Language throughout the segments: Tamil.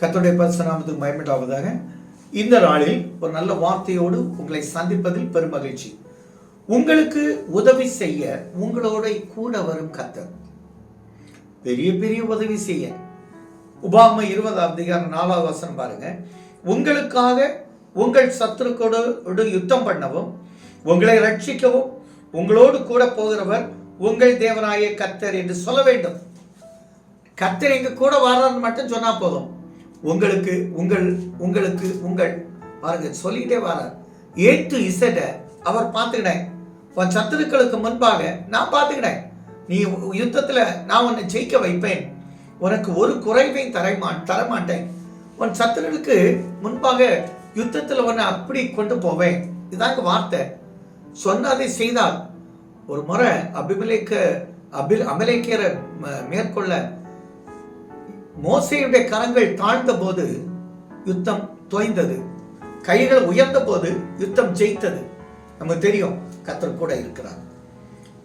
கத்தோடைய பரிசுநாமத்துக்கு மயமிட்டாவதாக இந்த நாளில் ஒரு நல்ல வார்த்தையோடு உங்களை சந்திப்பதில் பெருமகிழ்ச்சி உங்களுக்கு உதவி செய்ய உங்களோட கூட வரும் கத்தர் பெரிய பெரிய உதவி செய்ய. உபாமை இருபதாம் அதிகாரம் நாலாவது வசனம் பாருங்க. உங்களுக்காக உங்கள் சத்துருக்கோடு யுத்தம் பண்ணவும் உங்களை ரட்சிக்கவும் உங்களோடு கூட போகிறவர் உங்கள் தேவனாய கத்தர் என்று சொல்ல வேண்டும். கத்தர் எங்க கூட வர்றான்னு மட்டும் சொன்னா போதும். உங்களுக்கு உங்கள் உங்களுக்கு உங்கள். பாருங்க சொல்லிக்கிட்டே வரார். ஏ டு இசட்டை அவர் பார்த்துக்கினேன். உன் சத்துருக்களுக்கு முன்பாக நான் பார்த்துக்கினேன். நீ யுத்தத்தில் நான் உன்னை ஜெயிக்க வைப்பேன். உனக்கு ஒரு குறைவையும் தரமா தரமாட்டேன். உன் சத்துருவுக்கு முன்பாக யுத்தத்தில் உன்னை அப்படி கொண்டு போவேன். இதாங்க வார்த்தை. சொன்னதை செய்தால் ஒரு முறை அபிமலேக்க அபில் அமலேக்கியரை ம- மேற்கொள்ள மோசையுடைய கரங்கள் தாழ்ந்த போது யுத்தம் தோய்ந்தது கைகள் உயர்ந்த போது யுத்தம் ஜெயித்தது. நமக்கு தெரியும் கத்தர் கூட இருக்கிறார்.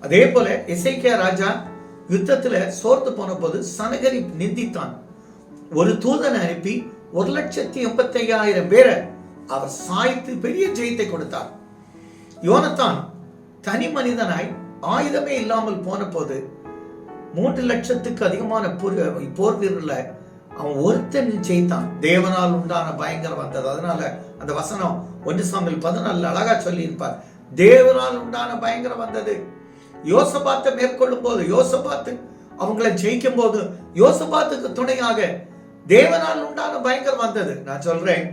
அதே போல இசைக்கியா ராஜா யுத்தத்துல சோர்ந்து போன போது சனகரி நிந்தித்தான். ஒரு தூதனை அனுப்பி ஒரு லட்சத்தி எண்பத்தி ஐயாயிரம் பேரை அவர் சாய்த்து பெரிய ஜெயத்தை கொடுத்தார். யோனத்தான் தனி மனிதனாய் ஆயுதமே இல்லாமல் போன போது மூன்று லட்சத்துக்கு அதிகமான போர் போர் வீரர்களை அவன் ஒருத்தன் ஜெயித்தான். தேவனால் உண்டான பயங்கரம் வந்தது. அதனால அந்த வசனம் ஒன்று சாமியில் பதினாலு அழகா சொல்லியிருப்பார். தேவனால் உண்டான பயங்கரம் வந்தது. யோசபாத்தை மேற்கொள்ளும் போது யோசபாத்து அவங்கள ஜெயிக்கும் போது யோசபாத்துக்கு துணையாக தேவனால் உண்டான பயங்கரம் வந்தது. நான் சொல்றேன்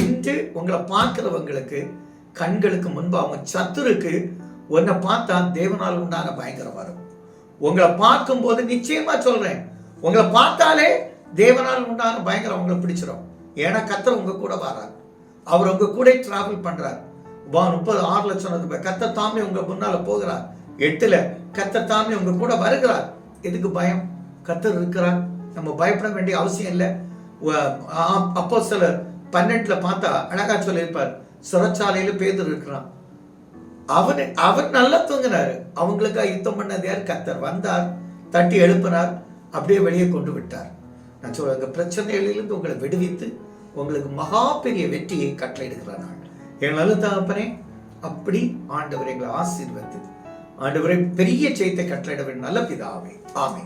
இன்று உங்களை பார்க்கிறவங்களுக்கு கண்களுக்கு முன்பு அவங்க சத்துருக்கு உன்னை பார்த்தா தேவனால் உண்டான பயங்கரம் வரும். உங்களை பார்க்கும்போது நிச்சயமா சொல்றேன். உங்களை பார்த்தாலே தேவனால் உண்டான பயங்கரம் உங்களை பிடிச்சிடும் ஏன்னா கத்தர் உங்க கூட வரார். அவர் உங்க கூட டிராவல் பண்றார். வா முப்பது ஆறு லட்சம் ரூபாய் கத்த தாமே உங்க முன்னால போகிறார். எட்டுல கத்த தாமே உங்க கூட வருகிறார். எதுக்கு பயம்? கத்தர் இருக்கிறார். நம்ம பயப்பட வேண்டிய அவசியம் இல்லை. அப்போ சிலர் பன்னெண்டுல பார்த்தா அழகா சொல்லியிருப்பார். சிறைச்சாலையில பேதர் இருக்கிறான். அவன் அவர் நல்லா தூங்கினாரு. அவங்களுக்காக யுத்தம் பண்ணது யார்? கத்தர் வந்தார் தட்டி எழுப்பினார் அப்படியே வெளியே கொண்டு விட்டார். நான் சொல்றேன் அந்த பிரச்சனைகளிலிருந்து உங்களை விடுவித்து உங்களுக்கு மகா பெரிய வெற்றியை கட்டளையிடுகிறார் நான் என் நல்ல தகப்பனே அப்படி ஆண்டவர் எங்களை ஆசீர்வதித்து ஆண்டவரை பெரிய ஜெயத்தை கட்டளையிட வேண்டும் நல்ல பிதாவே. ஆமை